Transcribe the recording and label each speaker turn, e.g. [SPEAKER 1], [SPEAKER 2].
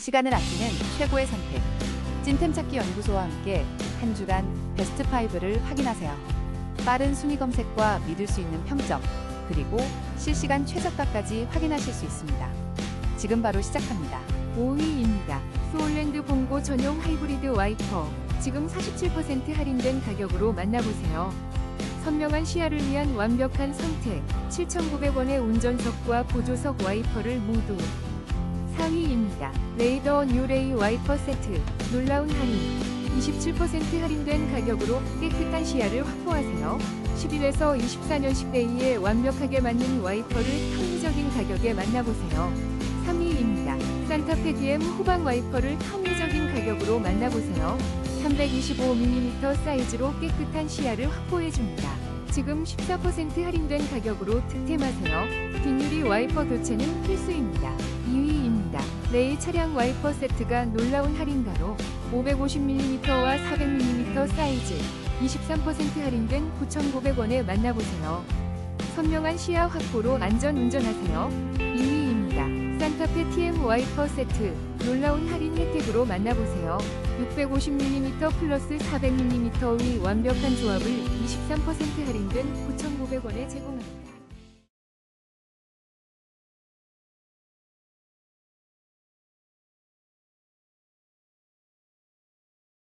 [SPEAKER 1] 시간을 아끼는 최고의 선택. 찐템 찾기 연구소와 함께 한 주간 베스트 5를 확인하세요. 빠른 순위 검색과 믿을 수 있는 평점, 그리고 실시간 최저가까지 확인하실 수 있습니다. 지금 바로 시작합니다.
[SPEAKER 2] 5위입니다. 소울랜드 봉고 전용 하이브리드 와이퍼. 지금 47% 할인된 가격으로 만나보세요. 선명한 시야를 위한 완벽한 선택. 7,900원의 운전석과 보조석 와이퍼를 모두. 4위입니다. 레이더 뉴레이 와이퍼 세트. 놀라운 할인. 27% 할인된 가격으로 깨끗한 시야를 확보하세요. 11에서 24년식 데이에 완벽하게 맞는 와이퍼를 합리적인 가격에 만나보세요. 3위입니다. 산타페 DM 후방 와이퍼를 합리적인 가격으로 만나보세요. 325mm 사이즈로 깨끗한 시야를 확보해줍니다. 지금 14% 할인된 가격으로 득템하세요. 뒷유리 와이퍼 교체는 필수입니다. 2위입니다. 레일 차량 와이퍼 세트가 놀라운 할인가로 550mm와 400mm 사이즈 23% 할인된 9,900원에 만나보세요. 선명한 시야 확보로 안전 운전하세요. 2위입니다. 산타페 TM 와이퍼 세트 놀라운 할인 혜택으로 만나보세요. 650mm 플러스 400mm의 완벽한 조합을 23% 할인된 9,900원에 제공합니다.